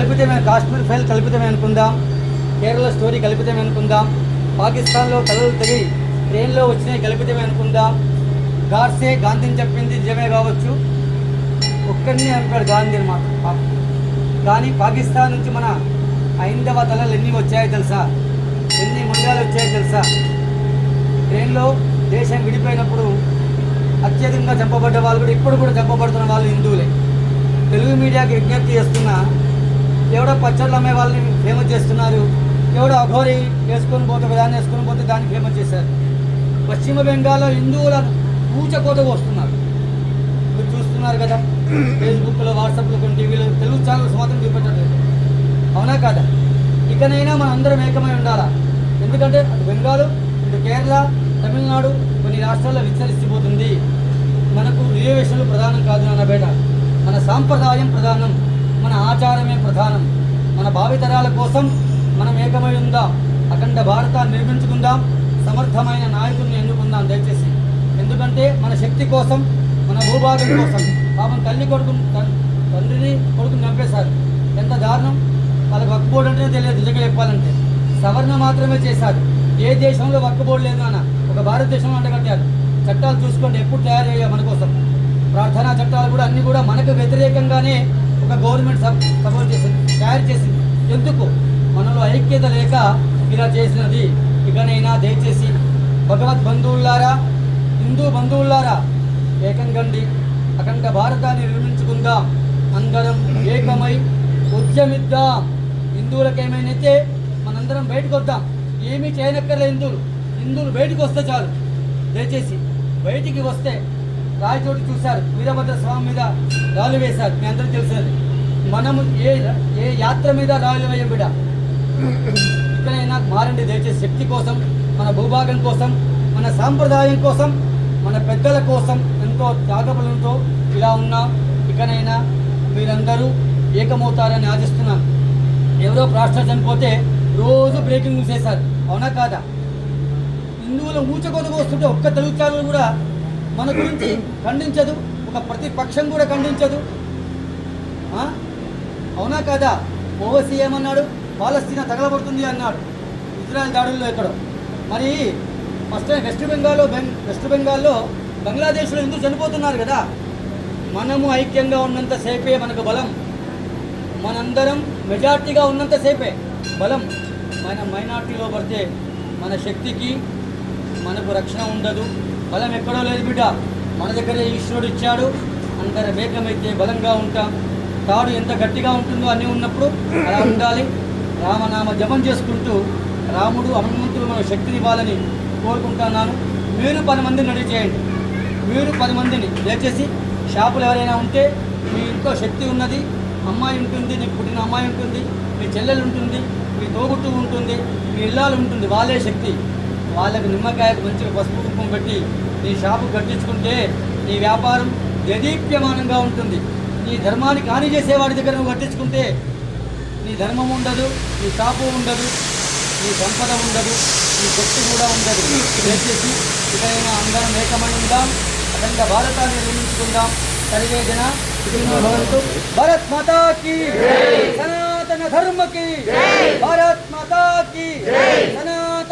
కల్పితమే Kashmir file కల్పితమే అనుకుందాం Kerala story కల్పితమే అనుకుందాం పాకిస్తాన్లో కలలు తెగి ట్రైన్లో వచ్చినాయి కల్పితమే అనుకుందాం. గాడ్సే గాంధీని చెప్పింది నిజమే కావచ్చు. ఒక్కడిని చంపాడు గాంధీని మాత్రం కానీ పాకిస్తాన్ నుంచి మన ఐందవ తలలు ఎన్ని వచ్చాయో తెలుసా? ఎన్ని ముండాలు వచ్చాయో తెలుసా? ట్రైన్లో దేశం విడిపోయినప్పుడు అత్యధికంగా చంపబడ్డ వాళ్ళు కూడా ఇప్పుడు కూడా చంపబడుతున్న వాళ్ళు హిందువులే. తెలుగు మీడియాకి విజ్ఞప్తి చేస్తున్నా ఎవడో పచ్చళ్ళు అమ్మే వాళ్ళని ఫేమస్ చేస్తున్నారు ఎవడో అఘోరి వేసుకొని పోతే దాన్ని వేసుకొని పోతే దాన్ని ఫేమస్ చేశారు. పశ్చిమ బెంగాల్లో హిందువులను పూచకోత వస్తున్నారు మీరు చూస్తున్నారు కదా ఫేస్బుక్లో వాట్సాప్లో కొన్ని టీవీలో తెలుగు ఛానల్స్ మాత్రం చూపెట్టట్లేదు. అవునా కాదా? ఇకనైనా మనం అందరం ఏకమై ఉండాలా? ఎందుకంటే అటు బెంగాల్ ఇటు కేరళ తమిళనాడు కొన్ని రాష్ట్రాల్లో విస్తరిస్తుపోతుంది. మనకు రిజర్వేషన్లు ప్రధానం కాదు నాన్న బేట. మన సాంప్రదాయం ప్రధానం. మన ఆచారం ప్రధానం. మన భావితరాల కోసం మనం ఏకమై ఉందాం. అఖండ భారతాన్ని నిర్మించుకుందాం. సమర్థమైన నాయకుడిని ఎన్నుకుందాం దయచేసి. ఎందుకంటే మన శక్తి కోసం మన భూభాగం కోసం పాపం తల్లి కొడుకు తండ్రిని కొడుకుని చంపేశారు. ఎంత దారుణం! వాళ్ళకి వర్క్ బోర్డు అంటేనే తెలియదు నిజంగా చెప్పాలంటే. సవరణ మాత్రమే చేశారు. ఏ దేశంలో వర్క్ బోర్డు లేదు అన్న ఒక భారతదేశంలో అంటగట్టారు చట్టాలు చూసుకోండి ఎప్పుడు తయారు చేయాలి మన కోసం. ప్రార్థనా చట్టాలు కూడా అన్నీ కూడా మనకు వ్యతిరేకంగానే ఒక గవర్నమెంట్ సపోర్ట్ చేసింది ఎందుకు? మనలో ఐక్యత లేక ఇలా చేసినది. ఇకనైనా దయచేసి భగవద్ బంధువులారా హిందూ బంధువులారా ఏకం కండి. అఖండ భారతాన్ని నిర్మించుకుందాం. అందరం ఏకమై ఉద్యమిద్దాం. హిందువులకు ఏమైనా మనందరం బయటకు వద్దాం ఏమీ చేయనక్కర్లే హిందువులు. హిందువులు బయటకు వస్తే చాలు. దయచేసి బయటికి వస్తే రాయచోటి చూశారు. వీరభద్ర స్వామి మీద రాళ్ళు వేశారు. మీ అందరూ తెలిసారు మనము ఏ ఏ యాత్ర మీద రాళ్ళు బిడ బిడ్డ? ఇక్కడైనా మారండి దయచేసి శక్తి కోసం మన భూభాగం కోసం మన సాంప్రదాయం కోసం మన పెద్దల కోసం ఎంతో త్యాగబలంతో ఇలా ఉన్నా ఇకనైనా మీరందరూ ఏకమవుతారని ఆశిస్తున్నాను. ఎవరో ప్రాస్టర్ చనిపోతే రోజు బ్రేకింగ్ న్యూస్ అవునా కాదా? హిందువులు ఊచకొదకు వస్తుంటే ఒక్క తెలుగు ఛానల్ కూడా మన గురించి ఖండించదు ఒక ప్రతిపక్షం కూడా ఖండించదు. అవునా కాదా? ఓవసీ ఏమన్నాడు పాలస్తీనా తగలబడుతుంది అన్నాడు. ఇజ్రాయెల్ దాడుల్లో ఎక్కడో. మరి ఫస్ట్ టైం వెస్ట్ బెంగాల్లో బెంగ్ వెస్ట్ బెంగాల్లో బంగ్లాదేశ్లో ఎందుకు చనిపోతున్నారు కదా? మనము ఐక్యంగా ఉన్నంతసేపే మనకు బలం. మనందరం మెజార్టీగా ఉన్నంతసేపే బలం. మన మైనార్టీలో పడితే మన శక్తికి మనకు రక్షణ ఉండదు. బలం ఎక్కడో లేదు బిడ్డ. మన దగ్గరే ఈశ్వరుడు ఇచ్చాడు. అందరం ఏకమైతే బలంగా ఉంటాం. తాడు ఎంత గట్టిగా ఉంటుందో అన్నీ ఉన్నప్పుడు అలా ఉండాలి. రామనామ జపం చేసుకుంటూ రాముడు హనుమంతుడు మన శక్తిని ఇవ్వాలని కోరుకుంటున్నాను. మీరు పది మందిని రెడీ చేయండి. మీరు పది మందిని దయచేసి షాపులు ఎవరైనా ఉంటే మీ ఇంట్లో శక్తి ఉన్నది అమ్మాయి ఉంటుంది నీకు పుట్టిన అమ్మాయి ఉంటుంది మీ చెల్లెలు ఉంటుంది మీ తోగుట్టు ఉంటుంది మీ ఇల్లాలు ఉంటుంది వాళ్ళే శక్తి. వాళ్ళకి నిమ్మకాయకు మంచిగా పసుపు కుంకుమ పెట్టి నీ షాపు కట్టించుకుంటే నీ వ్యాపారం దేదీప్యమానంగా ఉంటుంది. నీ ధర్మానికి హాని చేసేవాడి దగ్గర నువ్వు కట్టించుకుంటే నీ ధర్మం ఉండదు నీ తాపు ఉండదు నీ సంపద ఉండదు నీ శక్తి కూడా ఉండదు. దయచేసి ఇకైనా అందరం ఏకమై ఉందాం అఖండ భారతాన్ని నిర్మించుకుందాం. సర్వే జన సనాతన ధర్మకి భారత్ మాతాకి సనా